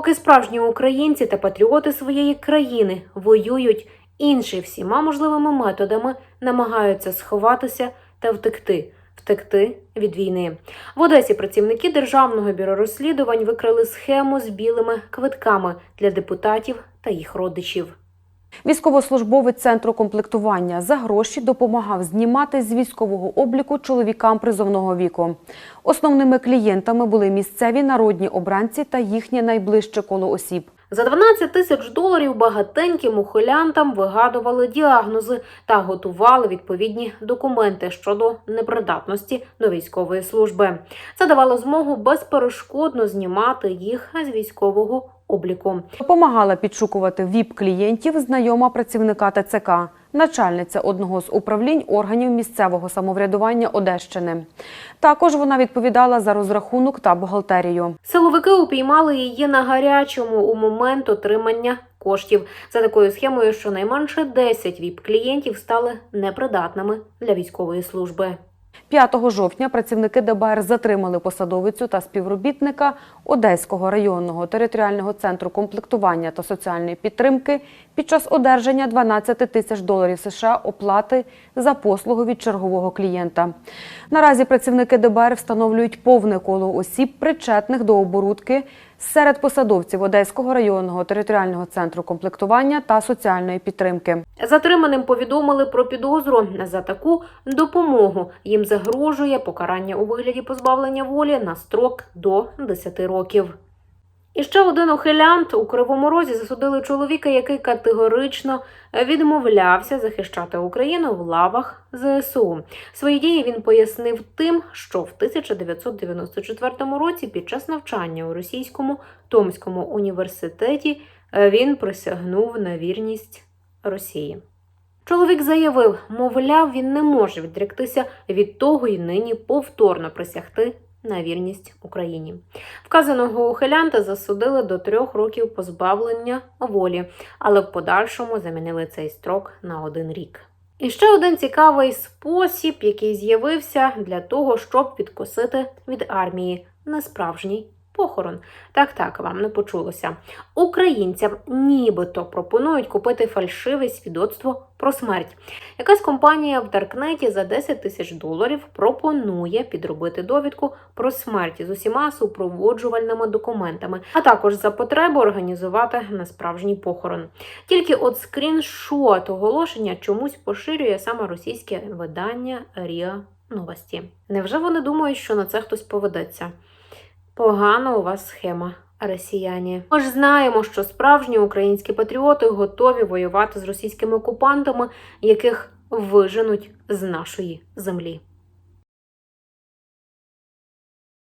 Поки справжні українці та патріоти своєї країни воюють, інші всіма можливими методами намагаються сховатися та втекти. Втекти від війни в Одесі працівники державного бюро розслідувань викрили схему з білими квитками для депутатів та їх родичів. Військовослужбовець центру комплектування за гроші допомагав знімати з військового обліку чоловікам призовного віку. Основними клієнтами були місцеві народні обранці та їхнє найближче коло осіб. За 12 тисяч доларів багатеньким ухилянтам вигадували діагнози та готували відповідні документи щодо непридатності до військової служби. Це давало змогу безперешкодно знімати їх з військового обліку. Допомагала підшукувати ВІП-клієнтів знайома працівника ТЦК, начальниця одного з управлінь органів місцевого самоврядування Одещини. Також вона відповідала за розрахунок та бухгалтерію. Силовики упіймали її на гарячому у момент отримання коштів. За такою схемою, щонайменше 10 ВІП-клієнтів стали непридатними для військової служби. 5 жовтня працівники ДБР затримали посадовицю та співробітника Одеського районного територіального центру комплектування та соціальної підтримки під час одержання 12 тисяч доларів США оплати за послугу від чергового клієнта. Наразі працівники ДБР встановлюють повне коло осіб, причетних до оборудки серед посадовців Одеського районного територіального центру комплектування та соціальної підтримки. Затриманим повідомили про підозру за таку допомогу. Їм загрожує покарання у вигляді позбавлення волі на строк до 10 років. І ще один ухилянт у Кривому Розі засудили чоловіка, який категорично відмовлявся захищати Україну в лавах ЗСУ. Свої дії він пояснив тим, що в 1994 році під час навчання у російському Томському університеті е, він присягнув на вірність Росії. Чоловік заявив, мовляв, він не може відректися від того і нині повторно присягти на вірність Україні. Вказаного ухилянта засудили до трьох років позбавлення волі, але в подальшому замінили цей строк на один рік. І ще один цікавий спосіб, який з'явився для того, щоб відкосити від армії несправжній похорон. Так, так, вам не почулося. Українцям нібито пропонують купити фальшиве свідоцтво про смерть. Якась компанія в Даркнеті за 10 тисяч доларів пропонує підробити довідку про смерть з усіма супроводжувальними документами, а також за потреби організувати несправжній похорон. Тільки от скріншот оголошення чомусь поширює саме російське видання Ріа Новості. Невже вони думають, що на це хтось поведеться? Погана у вас схема, росіяні. Ми ж знаємо, що справжні українські патріоти готові воювати з російськими окупантами, яких виженуть з нашої землі.